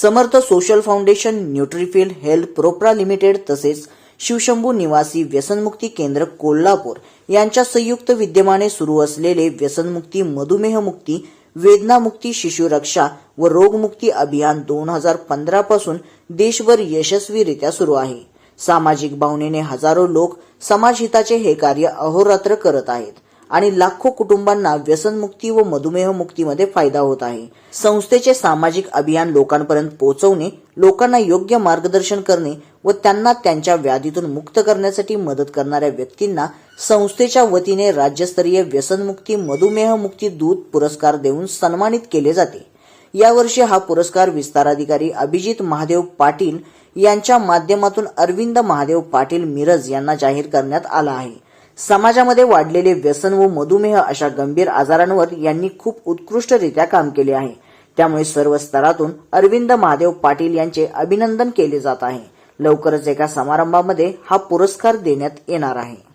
Samarth social foundation Nutrifill health प्रोप्रा limited तसेच शिवशंभू निवासी व्यसनमुक्ती केंद्र कोल्हापूर यांच्या संयुक्त विद्यमाने सुरू असलेले व्यसनमुक्ती मधुमेहमुक्ती वेदनामुक्ती शिशुरक्षा व रोगमुक्ती अभियान दोन हजार पंधरा पासून देशभर यशस्वीरित्या सुरू आहे. सामाजिक भावनेने हजारो लोक समाजहिताचे हे कार्य अहोरात्र करत आहेत. आणि लाखो कुटुंबांना व्यसनमुक्ती व मधुमेह मुक्तीमध्ये फायदा होत आहे. संस्थेचे सामाजिक अभियान लोकांपर्यंत पोहोचवणे लोकांना योग्य मार्गदर्शन करणे व त्यांना त्यांच्या व्याधीतून मुक्त करण्यासाठी मदत करणाऱ्या व्यक्तींना संस्थेच्या वतीने राज्यस्तरीय व्यसनमुक्ती मधुमेह मुक्ती दूत पुरस्कार देऊन सन्मानित केले जाते. यावर्षी हा पुरस्कार विस्ताराधिकारी अभिजित महादेव पाटील यांच्या माध्यमातून अरविंद महादेव पाटील मिरज यांना जाहीर करण्यात आला आहे. समाजामध्ये वाढलेले व्यसन व मधुमेह अशा गंभीर आजारांवर यांनी खूप उत्कृष्टरित्या काम केले आहे. त्यामुळे सर्व स्तरातून अरविंद महादेव पाटील यांचे अभिनंदन केले जात आहे. लवकरच एका समारंभामध्ये हा पुरस्कार देण्यात येणार आहे.